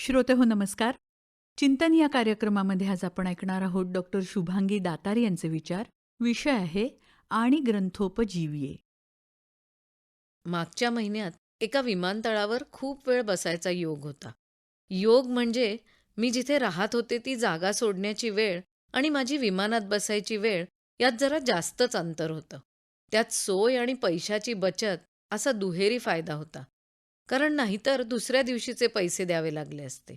श्रोते हो नमस्कार. चिंतन या कार्यक्रमामध्ये आज आपण ऐकणार आहोत डॉक्टर शुभांगी दातार यांचे विचार. विषय आहे आणि ग्रंथोपजीविये. मागच्या महिन्यात एका विमानतळावर खूप वेळ बसायचा योग होता. योग म्हणजे मी जिथे राहत होते ती जागा सोडण्याची वेळ आणि माझी विमानात बसायची वेळ यात जरा जास्तच अंतर होतं. त्यात सोय आणि पैशाची बचत असा दुहेरी फायदा होता. कारण नाहीतर दुसऱ्या दिवशीचे पैसे द्यावे लागले असते.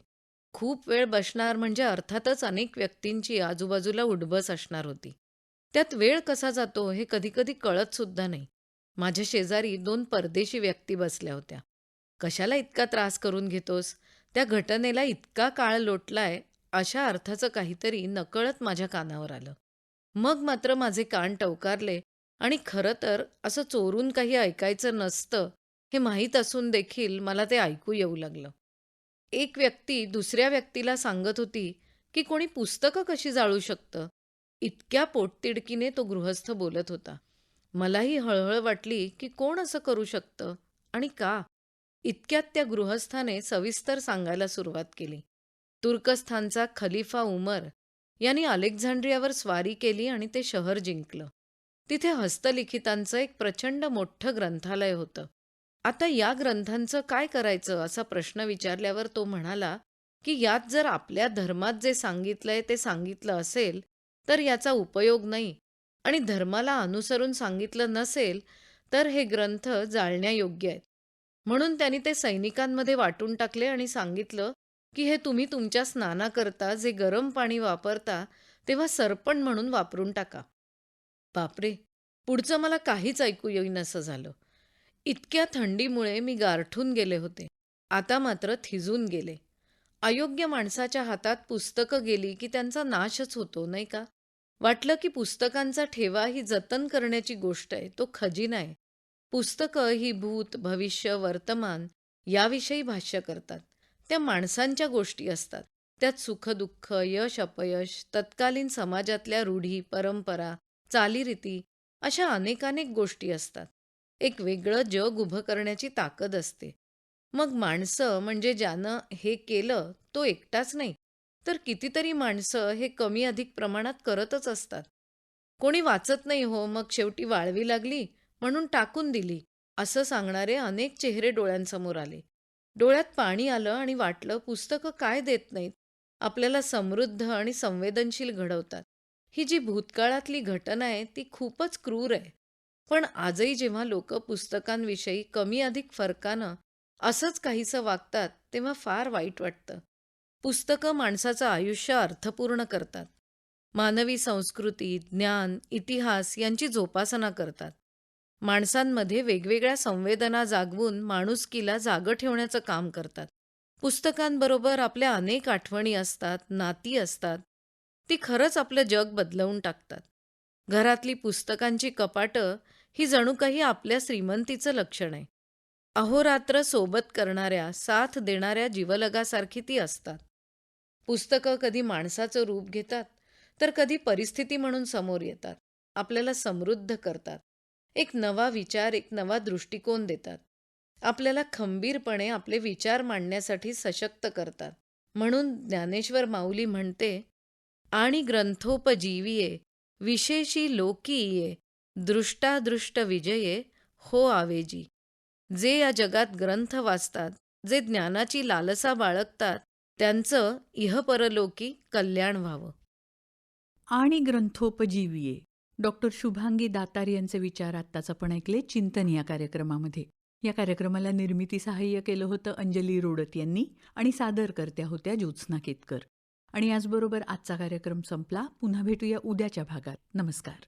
खूप वेळ बसणार म्हणजे अर्थातच अनेक व्यक्तींची आजूबाजूला उडबस असणार होती. त्यात वेळ कसा जातो हे कधीकधी कळत सुद्धा नाही. माझ्या शेजारी दोन परदेशी व्यक्ती बसल्या होत्या. कशाला इतका त्रास करून घेतोस? त्या घटनेला इतका काळ लोटलाय अशा अर्थाचं काहीतरी नकळत माझ्या कानावर आलं. मग मात्र माझे कान टवकारले आणि खरं तर असं चोरून काही ऐकायचं नसतं हे माहीत असून देखील मला ते ऐकू येऊ लागलं. एक व्यक्ती दुसऱ्या व्यक्तीला सांगत होती की कोणी पुस्तकं कशी जाळू शकतं? इतक्या पोटतिडकीने तो गृहस्थ बोलत होता. मलाही हळहळ वाटली की कोण असं करू शकतं आणि का? इतक्यात त्या गृहस्थाने सविस्तर सांगायला सुरुवात केली. तुर्कस्थानचा खलिफा उमर यांनी अलेक्झांड्रियावर स्वारी केली आणि ते शहर जिंकलं. तिथे हस्तलिखितांचं एक प्रचंड मोठं ग्रंथालय होतं. आता या ग्रंथांचं काय करायचं असा प्रश्न विचारल्यावर तो म्हणाला की यात जर आपल्या धर्मात जे सांगितलंय ते सांगितलं असेल तर याचा उपयोग नाही. आणि धर्माला अनुसरून सांगितलं नसेल तर हे ग्रंथ जाळण्यायोग्य आहेत. म्हणून त्यांनी ते सैनिकांमध्ये वाटून टाकले आणि सांगितलं की हे तुम्ही तुमच्या स्नानाकरता जे गरम पाणी वापरता तेव्हा सरपण म्हणून वापरून टाका. बापरे! पुढचं मला काहीच ऐकू येईन असं झालं. इतक्या थंडीमुळे मी गारठून गेले होते. आता मात्र थिजून गेले. अयोग्य माणसाच्या हातात पुस्तकं गेली की त्यांचा नाशच होतो नाही का? वाटलं की पुस्तकांचा ठेवा ही जतन करण्याची गोष्ट आहे तो खजिना आहे. पुस्तकं ही भूत भविष्य वर्तमान याविषयी भाष्य करतात. त्या माणसांच्या गोष्टी असतात. त्यात सुखदुःख यश अपयश तत्कालीन समाजातल्या रूढी परंपरा चालीरीती अशा अनेकानेक गोष्टी असतात. एक वेगळं जग उभं करण्याची ताकद असते. मग माणसं म्हणजे ज्यानं हे केलं तो एकटाच नाही. तर कितीतरी माणसं हे कमी अधिक प्रमाणात करतच असतात. कोणी वाचत नाही हो मग शेवटी वाळवी लागली म्हणून टाकून दिली असं सांगणारे अनेक चेहरे डोळ्यांसमोर आले. डोळ्यात पाणी आलं आणि वाटलं पुस्तकं काय देत नाहीत? आपल्याला समृद्ध आणि संवेदनशील घडवतात. ही जी भूतकाळातली घटना आहे ती खूपच क्रूर आहे. पण आजही जेव्हा लोक पुस्तकांविषयी कमी अधिक फरकानं असंच काहीसं वागतात तेव्हा फार वाईट वाटतं. पुस्तकं माणसाचं आयुष्य अर्थपूर्ण करतात. मानवी संस्कृती ज्ञान इतिहास यांची जोपासना करतात. माणसांमध्ये वेगवेगळ्या संवेदना जागवून माणुसकीला जागं ठेवण्याचं काम करतात. पुस्तकांबरोबर आपल्या अनेक आठवणी असतात नाती असतात. ती खरंच आपलं जग बदलवून टाकतात. घरातली पुस्तकांची कपाटं ही जणू काही आपल्या श्रीमंतीचं लक्षण आहे. अहोरात्र सोबत करणाऱ्या साथ देणाऱ्या जीवलगासारखी ती असतात. पुस्तकं कधी माणसाचं रूप घेतात तर कधी परिस्थिती म्हणून समोर येतात. आपल्याला समृद्ध करतात. एक नवा विचार एक नवा दृष्टिकोन देतात. आपल्याला खंबीरपणे आपले विचार मांडण्यासाठी सशक्त करतात. म्हणून ज्ञानेश्वर माऊली म्हणते आणि ग्रंथोपजीवीये विशेषी लोकीये दृष्टादृष्ट विजये हो आवेजी. जे या जगात ग्रंथ वाचतात जे ज्ञानाची लालसा बाळगतात त्यांचं इहपरलोकी कल्याण व्हावं. आणि ग्रंथोपजीवीये. डॉक्टर शुभांगी दातार यांचे विचार आत्ताच आपण ऐकले. चिंतन या कार्यक्रमामध्ये. या कार्यक्रमाला निर्मिती सहाय्य केलं होतं अंजली रोडत यांनी आणि सादरकर्त्या होत्या ज्योत्स्ना केतकर. आणि याचबरोबर आजचा कार्यक्रम संपला. पुन्हा भेटूया उद्याच्या भागात. नमस्कार.